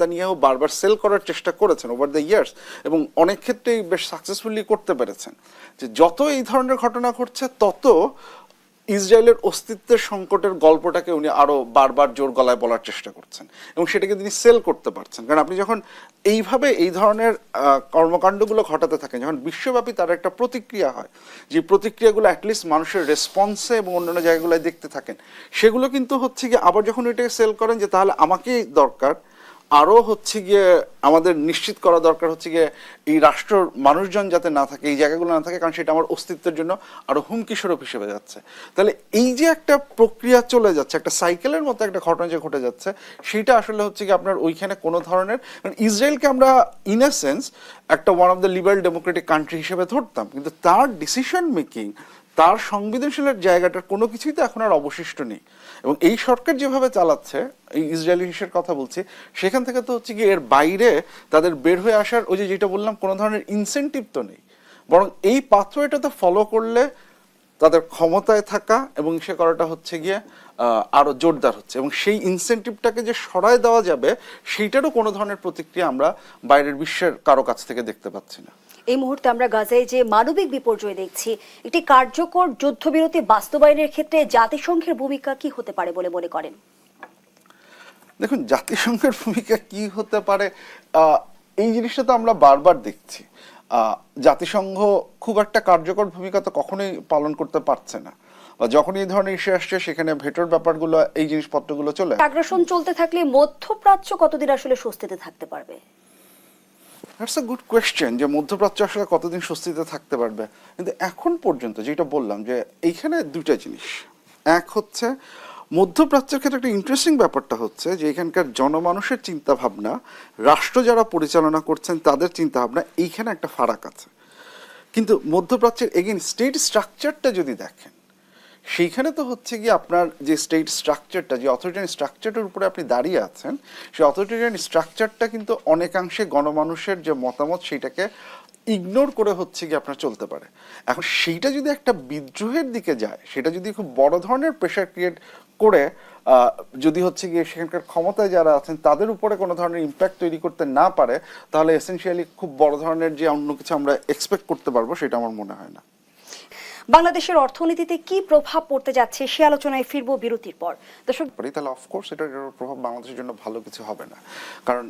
তা নিয়েও বারবার সেল করার চেষ্টা করেছেন ওভার দ্য ইয়ার্স এবং অনেক ক্ষেত্রেই বেশ সাকসেসফুলি করতে পেরেছেন। যে যত এই ধরনের ঘটনা ঘটছে, তত ইসরায়েলের অস্তিত্বের সংকটের গল্পটাকে উনি আরও বারবার জোর গলায় বলার চেষ্টা করছেন এবং সেটাকে তিনি সেল করতে পারছেন। কারণ আপনি যখন এইভাবে এই ধরনের কর্মকাণ্ডগুলো ঘটাতে থাকেন, যখন বিশ্বব্যাপী তার একটা প্রতিক্রিয়া হয়, যে প্রতিক্রিয়াগুলো অ্যাটলিস্ট মানুষের রেসপন্সে এবং অন্যান্য জায়গাগুলোয় দেখতে থাকেন, সেগুলো কিন্তু হচ্ছে গিয়ে আবার যখন এটাকে সেল করেন যে তাহলে আমাকেই দরকার আরও হচ্ছে গিয়ে আমাদের নিশ্চিত করা দরকার হচ্ছে গিয়ে এই রাষ্ট্রর মানুষজন যাতে না থাকে, এই জায়গাগুলো না থাকে, কারণ সেটা আমার অস্তিত্বের জন্য আরও হুমকি স্বরূপ হিসেবে যাচ্ছে। তাহলে এই যে একটা প্রক্রিয়া চলে যাচ্ছে, একটা সাইকেলের মতো একটা ঘটনা যে ঘটে যাচ্ছে, সেটা আসলে হচ্ছে কি আপনার ওইখানে কোনো ধরনের ইসরায়েলকে আমরা ইন সেন্স একটা one of the liberal democratic country হিসেবে ধরতাম, কিন্তু তার ডিসিশন মেকিং তার সংবেদনশীলের জায়গাটার কোনো কিছুই তো এখন আর অবশিষ্ট নেই। এবং এই সরকার যেভাবে চালাচ্ছে এই ইসরায়েলি হিসের কথা বলছি সেখান থেকে তো হচ্ছে কি এর বাইরে তাদের বের হয়ে আসার ওই যে যেটা বললাম কোনো ধরনের ইনসেন্টিভ তো নেই। বরং এই পাথওয়েটাতে ফলো করলে তাদের ক্ষমতায় থাকা এবং সে করাটা হচ্ছে গিয়ে আহ, আরও জোরদার হচ্ছে। এবং সেই ইনসেন্টিভটাকে যে সরায় দেওয়া যাবে সেইটারও কোনো ধরনের প্রতিক্রিয়া আমরা বাইরের বিশ্বের কারও কাছ থেকে দেখতে পাচ্ছি না। এই মুহূর্তে আমরা গাজায় যে মানবিক বিপর্যয় দেখছি একটি কার্যকর যুদ্ধবিরতি বাস্তবায়নের ক্ষেত্রে জাতিসংঘের ভূমিকা কি হতে পারে বলে মনে করেন? দেখুন জাতিসংঘের ভূমিকা কি হতে পারে? আহ, এই জিনিসটা তো আমরা বারবার দেখছি। জাতিসংঘ খুব একটা কার্যকর ভূমিকা তো কখনোই পালন করতে পারছে না। বা যখন এই ধরনের ইস্যু আসছে সেখানে ভেটোর ব্যাপারগুলো এই জিনিসপত্রগুলো চলে আগ্রাসন চলতে থাকলে মধ্যপ্রাচ্য কতদিন আসলে স্বস্তিতে থাকতে পারবে? দ্যাটস আ গুড কোয়েশ্চেন যে মধ্যপ্রাচ্য আসলে কতদিন স্বস্তিতে থাকতে পারবে। কিন্তু এখন পর্যন্ত যেটা বললাম যে এইখানে দুইটা জিনিস। এক হচ্ছে, মধ্যপ্রাচ্যের ক্ষেত্রে একটা ইন্টারেস্টিং ব্যাপারটা হচ্ছে যে এখানকার জনমানুষের চিন্তা ভাবনা রাষ্ট্র যারা পরিচালনা করছেন তাদের চিন্তা ভাবনা এইখানে একটা ফারাক আছে। কিন্তু মধ্যপ্রাচ্যের এগেন স্টেট স্ট্রাকচারটা যদি দেখেন সেইখানে তো হচ্ছে গিয়ে আপনার যে স্টেট স্ট্রাকচারটা যে অথরিটারিয়ান স্ট্রাকচারটার উপরে আপনি দাঁড়িয়ে আছেন, সেই অথরিটারিয়ান স্ট্রাকচারটা কিন্তু অনেকাংশে গণমানুষের যে মতামত সেইটাকে ইগনোর করে হচ্ছে গিয়ে আপনার চলতে পারে। এখন সেইটা যদি একটা বিদ্রোহের দিকে যায়, সেটা যদি খুব বড় ধরনের প্রেশার ক্রিয়েট করে যদি হচ্ছে গিয়ে সেখানকার ক্ষমতায় যারা আছেন, তাদের উপরে কোনো ধরনের ইম্প্যাক্ট তৈরি করতে না পারে, তাহলে এসেনশিয়ালি খুব বড় ধরনের যে অন্য কিছু আমরা এক্সপেক্ট করতে পারব, সেটা আমার মনে হয় না। বাংলাদেশের অর্থনীতিতে কি প্রভাব পড়তে যাচ্ছে সে আলোচনায় ফিরবো বিরতির পর। দর্শক তাহলে অফকোর্স এটার প্রভাব বাংলাদেশের জন্য ভালো কিছু হবে না। কারণ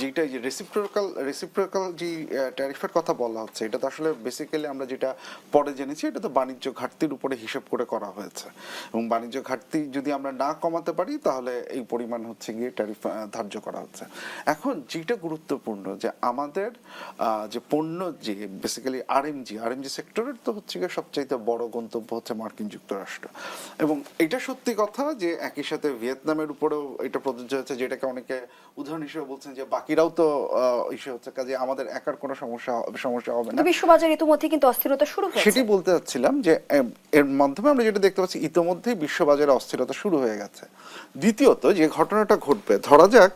যেটা যে রেসিপ্রোকাল রেসিপ্রোকাল যে ট্যারিফের কথা বলা হচ্ছে, এটা তো আসলে বেসিক্যালি আমরা যেটা পরে জেনেছি, এটা তো বাণিজ্য ঘাটতির উপরে হিসেব করে করা হয়েছে। এবং বাণিজ্য ঘাটতি যদি আমরা না কমাতে পারি, তাহলে এই পরিমাণ হচ্ছে গিয়ে ট্যারিফ ধার্য করা হচ্ছে। এখন যেটা গুরুত্বপূর্ণ যে আমাদের যে পণ্য যে বেসিক্যালি আরএমজি আরএমজি সেক্টরের তো হচ্ছে গিয়ে সবচাইতে বড় গন্তব্য হচ্ছে মার্কিন যুক্তরাষ্ট্র। এবং এটা সত্যি কথা যে একই সাথে ভিয়েতনামের উপরেও এটা প্রযোজ্য হয়েছে, যেটাকে অনেকে উদাহরণ হিসেবে বলছেন যে বাকিরাও তো ইস্যু হচ্ছে কাজে আমাদের একার কোনো সমস্যা সমস্যা হবে না। বিশ্ববাজার ইতিমধ্যে কিন্তু অস্থিরতা শুরু হয়েছে। সেটি বলতে চাচ্ছিলাম যে এর মাধ্যমে আমরা যেটা দেখতে পাচ্ছি ইতোমধ্যেই বিশ্ববাজারে অস্থিরতা শুরু হয়ে গেছে। দ্বিতীয়ত যে ঘটনাটা ঘটবে ধরা যাক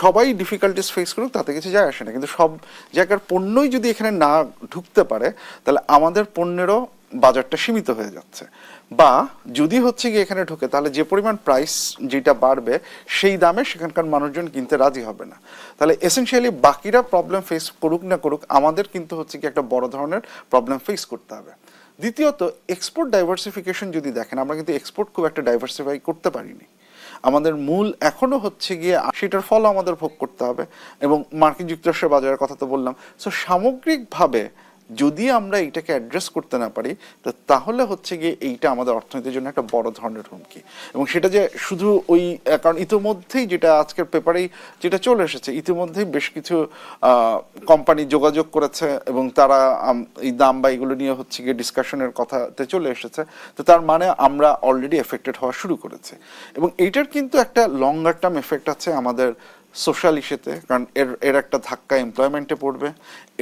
সবাই ডিফিকাল্টিস ফেস করুক তাতে কিছু যায় আসে না। কিন্তু সব জায়গার পণ্যই যদি এখানে না ঢুকতে পারে তাহলে আমাদের পণ্যেরও বাজারটা সীমিত হয়ে যাচ্ছে। বা যদি হচ্ছে গিয়ে এখানে ঢোকে, তাহলে যে পরিমাণ প্রাইস যেটা বাড়বে, সেই দামে সেখানকার মানুষজন কিনতে রাজি হবে না। তাহলে এসেনশিয়ালি বাকিরা প্রবলেম ফেস করুক না করুক, আমাদের কিন্তু হচ্ছে কি একটা বড় ধরনের প্রবলেম ফেস করতে হবে। দ্বিতীয়ত এক্সপোর্ট ডাইভার্সিফিকেশন যদি দেখেন, আমরা কিন্তু এক্সপোর্ট খুব একটা ডাইভার্সিফাই করতে পারিনি। আমাদের মূল এখনও হচ্ছে গিয়ে সেটার ফল আমাদের ভোগ করতে হবে। এবং মার্কিন যুক্তরাষ্ট্রের বাজারের কথা তো বললাম। সো সামগ্রিকভাবে যদি আমরা এইটাকে অ্যাড্রেস করতে না পারি, তো তাহলে হচ্ছে গিয়ে এইটা আমাদের অর্থনীতির জন্য একটা বড় ধরনের হুমকি। এবং সেটা যে শুধু ওই কারণ ইতিমধ্যেই যেটা আজকের পেপারেই যেটা চলে এসেছে, ইতিমধ্যেই বেশ কিছু কোম্পানি যোগাযোগ করেছে এবং তারা এই দাম বা এগুলো নিয়ে হচ্ছে গিয়ে ডিসকাশনের কথাতে চলে এসেছে। তো তার মানে আমরা অলরেডি এফেক্টেড হওয়া শুরু করেছে। এবং এইটার কিন্তু একটা লঙ্গার টার্ম এফেক্ট আছে আমাদের সোশ্যাল ইস্যুতে কারণ এর এর একটা ধাক্কা এমপ্লয়মেন্টে পড়বে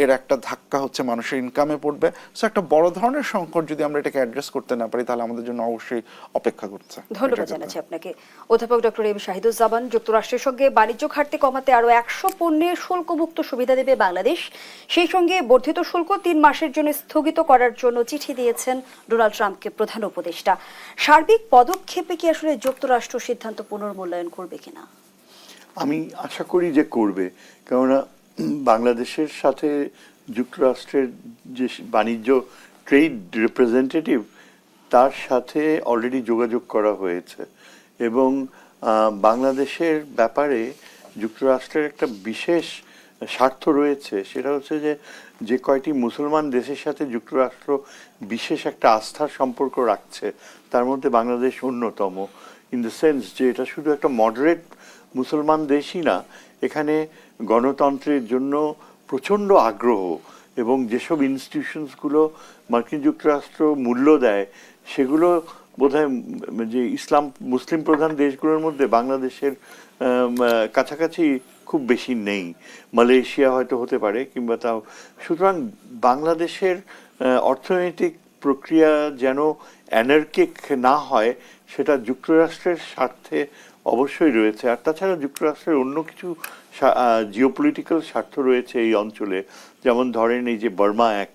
এর একটা ধাক্কা হচ্ছে মানুষের ইনকামে পড়বে। সো একটা বড় ধরনের সংকট যদি আমরা এটাকে অ্যাড্রেস করতে না পারি তাহলে আমাদের জন্য অবশ্যই অপেক্ষা করছে ধন্যবাদ জানাচ্ছি আপনাকে। অধ্যাপক ডক্টর এম শাহিদুজ্জামান যুক্তরাষ্ট্রের সঙ্গে বাণিজ্য ঘাটতি কমাতে আরও একশো পণ্যের শুল্কমুক্ত সুবিধা দেবে বাংলাদেশ। সেই সঙ্গে বর্ধিত শুল্ক তিন মাসের জন্য স্থগিত করার জন্য চিঠি দিয়েছেন ডোনাল্ড ট্রাম্পকে প্রধান উপদেষ্টা। সার্বিক পদক্ষেপে কি আসলে যুক্তরাষ্ট্র সিদ্ধান্ত পুনর্মূল্যায়ন করবে কিনা? আমি আশা করি যে করবে। কেননা বাংলাদেশের সাথে যুক্তরাষ্ট্রের যে বাণিজ্য ট্রেড রিপ্রেজেন্টেটিভ, তার সাথে অলরেডি যোগাযোগ করা হয়েছে। এবং বাংলাদেশের ব্যাপারে যুক্তরাষ্ট্রের একটা বিশেষ স্বার্থ রয়েছে। সেটা হচ্ছে যে যে কয়টি মুসলমান দেশের সাথে যুক্তরাষ্ট্র বিশেষ একটা আস্থার সম্পর্ক রাখছে, তার মধ্যে বাংলাদেশ অন্যতম। ইন দ্য সেন্স যে, এটা শুধু একটা মডারেট মুসলমান দেশই না, এখানে গণতন্ত্রের জন্য প্রচণ্ড আগ্রহ এবং যেসব ইনস্টিটিউশনসগুলো মার্কিন যুক্তরাষ্ট্র মূল্য দেয়, সেগুলো বোধহয় যে ইসলাম, মুসলিম প্রধান দেশগুলোর মধ্যে বাংলাদেশের কাছাকাছি খুব বেশি নেই। মালয়েশিয়া হয়তো হতে পারে কিংবা তাও। সুতরাং বাংলাদেশের অর্থনৈতিক প্রক্রিয়া যেন অ্যানার্কিক না হয় সেটা যুক্তরাষ্ট্রের স্বার্থে অবশ্যই রয়েছে। আর তাছাড়া যুক্তরাষ্ট্রের অন্য কিছু জিওপলিটিক্যাল স্বার্থ রয়েছে এই অঞ্চলে। যেমন ধরেন এই যে বর্মা অ্যাক্ট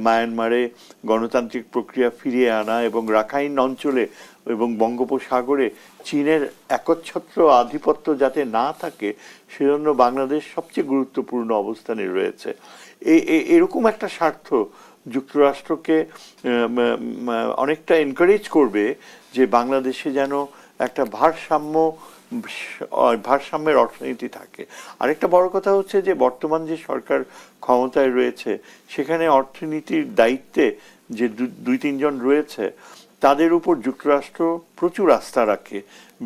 মায়ানমারে গণতান্ত্রিক প্রক্রিয়া ফিরিয়ে আনা এবং রাখাইন অঞ্চলে এবং বঙ্গোপসাগরে চীনের একচ্ছত্র আধিপত্য যাতে না থাকে, সেজন্য বাংলাদেশ সবচেয়ে গুরুত্বপূর্ণ অবস্থানে রয়েছে। এ- এরকম একটা স্বার্থ যুক্তরাষ্ট্রকে অনেকটা এনকারেজ করবে যে বাংলাদেশে যেন একটা ভারসাম্য ভারসাম্যের অর্থনীতি থাকে। আরেকটা বড় কথা হচ্ছে যে বর্তমান যে সরকার ক্ষমতায় রয়েছে, সেখানে অর্থনীতির দায়িত্বে যে দুই, তিনজন রয়েছে, তাদের উপর যুক্তরাষ্ট্র প্রচুর আস্থা রাখে।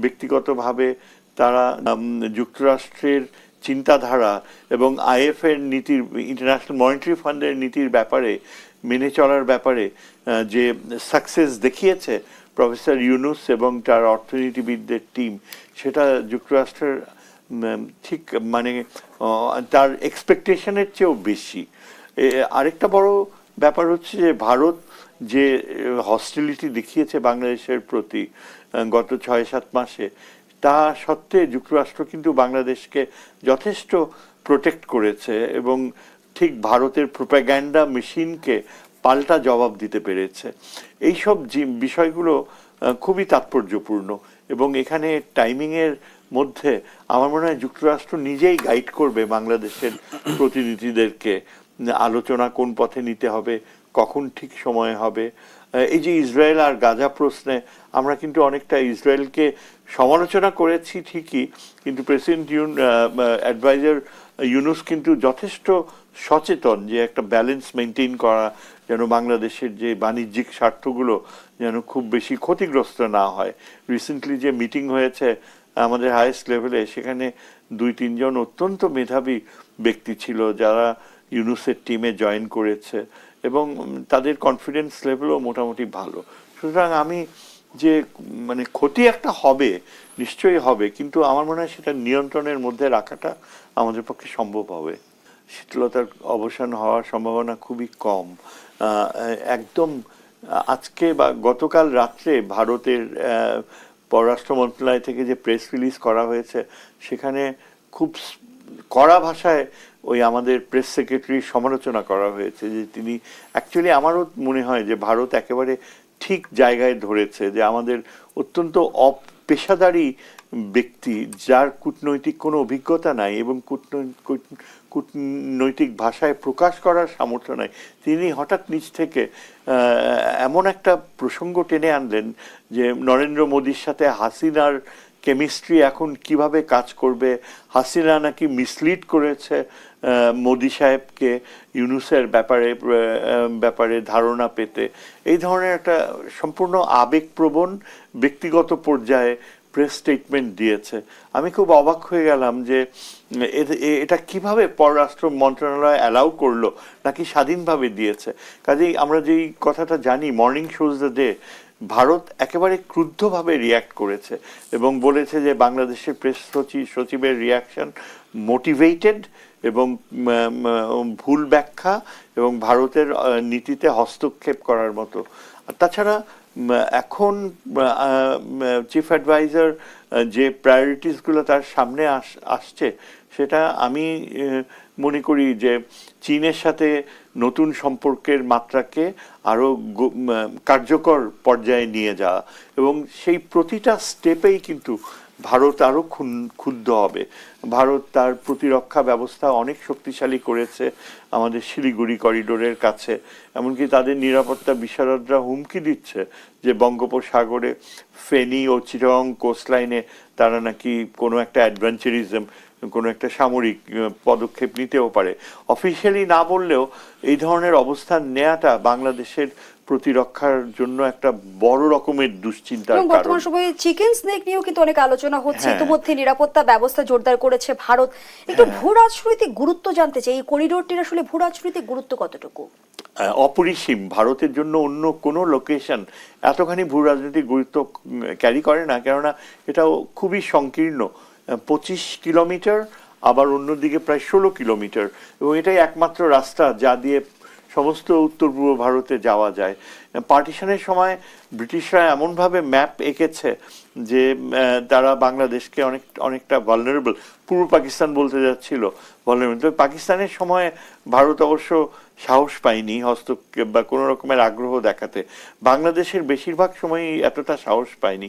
ব্যক্তিগতভাবে তারা যুক্তরাষ্ট্রের চিন্তাধারা এবং আইএফ এর নীতির, ইন্টারন্যাশনাল মনিটারি ফান্ডের নীতির ব্যাপারে, মেনে চলার ব্যাপারে যে সাকসেস দেখিয়েছে প্রফেসর ইউনুস এবং তার অর্থনীতিবিদদের টিম সেটা যুক্তরাষ্ট্রের ঠিক মানে তার এক্সপেকটেশনের চেয়েও বেশি। আরেকটা বড় ব্যাপার হচ্ছে যে ভারত যে হস্টিলিটি দেখিয়েছে বাংলাদেশের প্রতি গত ছয় সাত মাসে, তা সত্ত্বে যুক্তরাষ্ট্র কিন্তু বাংলাদেশকে যথেষ্ট প্রোটেক্ট করেছে এবং ঠিক ভারতের প্রোপাগ্যান্ডা মেশিনকে পাল্টা জবাব দিতে পেরেছে। এইসব বিষয়গুলো খুবই তাৎপর্যপূর্ণ এবং এখানে টাইমিংয়ের মধ্যে আমার মনে হয় যুক্তরাষ্ট্র নিজেই গাইড করবে বাংলাদেশের প্রতিনিধিদেরকে, আলোচনা কোন পথে নিতে হবে, কখন ঠিক সময় হবে। এই যে ইসরায়েল আর গাজা প্রশ্নে আমরা কিন্তু অনেকটা ইসরায়েলকে সমালোচনা করেছি ঠিকই, কিন্তু প্রেসিডেন্ট ইউন অ্যাডভাইজার ইউনুস কিন্তু যথেষ্ট সচেতন যে একটা ব্যালেন্স মেনটেন করা যেন বাংলাদেশের যে বাণিজ্যিক স্বার্থগুলো যেন খুব বেশি ক্ষতিগ্রস্ত না হয়। রিসেন্টলি যে মিটিং হয়েছে আমাদের হায়েস্ট লেভেলে সেখানে দুই, তিনজন অত্যন্ত মেধাবী ব্যক্তি ছিল যারা ইউনুসের টিমে জয়েন করেছে। এবং তাদের কনফিডেন্স লেভেলও মোটামুটি ভালো। সুতরাং আমি যে মানে ক্ষতি একটা হবে, নিশ্চয়ই হবে, কিন্তু আমার মনে হয় সেটা নিয়ন্ত্রণের মধ্যে রাখাটা আমাদের পক্ষে সম্ভব হবে। শীতলতার অবসান হওয়ার সম্ভাবনা খুবই কম। একদম আজকে বা গতকাল রাত্রে ভারতের পররাষ্ট্র মন্ত্রণালয় থেকে যে প্রেস রিলিজ করা হয়েছে, সেখানে খুব কড়া ভাষায় ওই আমাদের প্রেস সেক্রেটারির সমালোচনা করা হয়েছে যে তিনি অ্যাকচুয়ালি আমারও মনে হয় যে ভারত একেবারে ঠিক জায়গায় ধরেছে যে আমাদের অত্যন্ত অপেশাদারী ব্যক্তি যার কূটনৈতিক কোনো অভিজ্ঞতা নাই এবং কূটনৈ- কূটনৈতিক ভাষায় প্রকাশ করার সামর্থ্য নাই। তিনি হঠাৎ নিজ থেকে এমন একটা প্রসঙ্গ টেনে আনলেন যে নরেন্দ্র মোদীর সাথে হাসিনার কেমিস্ট্রি এখন কীভাবে কাজ করবে? হাসিনা নাকি মিসলিড করেছে মোদি সাহেবকে ইউনুসের ব্যাপারে ব্যাপারে ধারণা পেতে। এই ধরনের একটা সম্পূর্ণ আবেগপ্রবণ ব্যক্তিগত পর্যায়ে প্রেস স্টেটমেন্ট দিয়েছে। আমি খুব অবাক হয়ে গেলাম যে এটা কীভাবে পররাষ্ট্র মন্ত্রণালয় অ্যালাউ করল, নাকি স্বাধীনভাবে দিয়েছে? কাজেই আমরা যেই কথাটা জানি morning shows the day Bharat একেবারে ক্রুদ্ধভাবে রিয়্যাক্ট করেছে এবং বলেছে যে বাংলাদেশের প্রেস সচিব সচিবের রিয়াকশন মোটিভেটেড এবং ভুল ব্যাখ্যা এবং ভারতের নীতিতে হস্তক্ষেপ করার মতো। তাছাড়া এখন চিফ অ্যাডভাইজার যে প্রায়োরিটিসগুলো তার সামনে আস- আসছে সেটা আমি মনে করি যে চীনের সাথে নতুন সম্পর্কের মাত্রাকে আরও কার্যকর পর্যায়ে নিয়ে যাওয়া এবং সেই প্রতিটা স্টেপেই কিন্তু ভারত আরও ক্ষুন- ক্ষুব্ধ হবে। ভারত তার প্রতিরক্ষা ব্যবস্থা অনেক শক্তিশালী করেছে আমাদের শিলিগুড়ি করিডোরের কাছে। এমনকি তাদের নিরাপত্তা বিশারদরা হুমকি দিচ্ছে যে বঙ্গোপসাগরে ফেনী ও চিরং কোস্টলাইনে তারা নাকি কোনো একটা অ্যাডভেঞ্চারিজম, কোনো একটা সামরিক পদক্ষেপ নিতেও পারে। অফিসিয়ালি না বললেও এই ধরনের অবস্থান নেওয়াটা বাংলাদেশের প্রতিরক্ষার জন্য একটা বড় রকমের কারণ বর্তমান সময়ে চিকেন স্নেক নিয়েও কিন্তু অনেক আলোচনা হচ্ছে। হ্যাঁ। ইতিমধ্যে নিরাপত্তা ব্যবস্থা জোরদার করেছে ভারত। একটু ভূ রাজনৈতিক গুরুত্ব জানতে চাই। এই করিডোরটির আসলে ভূ রাজনৈতিক গুরুত্ব কতটুকু? অপরিসীম। ভারতের জন্য অন্য কোনো লোকেশন এতখানি ভূ রাজনৈতিক গুরুত্ব ক্যারি করে না। কেননা এটাও খুবই সংকীর্ণ। পঁচিশ কিলোমিটার আবার অন্যদিকে প্রায় ষোলো কিলোমিটার। এবং এটাই একমাত্র রাস্তা যা দিয়ে সমস্ত উত্তর পূর্ব ভারতে যাওয়া যায়। পার্টিশনের সময় ব্রিটিশরা এমনভাবে ম্যাপ এঁকেছে যে তারা বাংলাদেশকে অনেক, অনেকটা ভালনারেবল পূর্ব পাকিস্তান বলতে যাচ্ছিল ভালনারেবল তবে পাকিস্তানের সময় ভারত অবশ্য সাহস পায়নি হস্তক্ষেপ বা কোনো রকমের আগ্রহ দেখাতে। বাংলাদেশের বেশিরভাগ সময়ই এতটা সাহস পায়নি।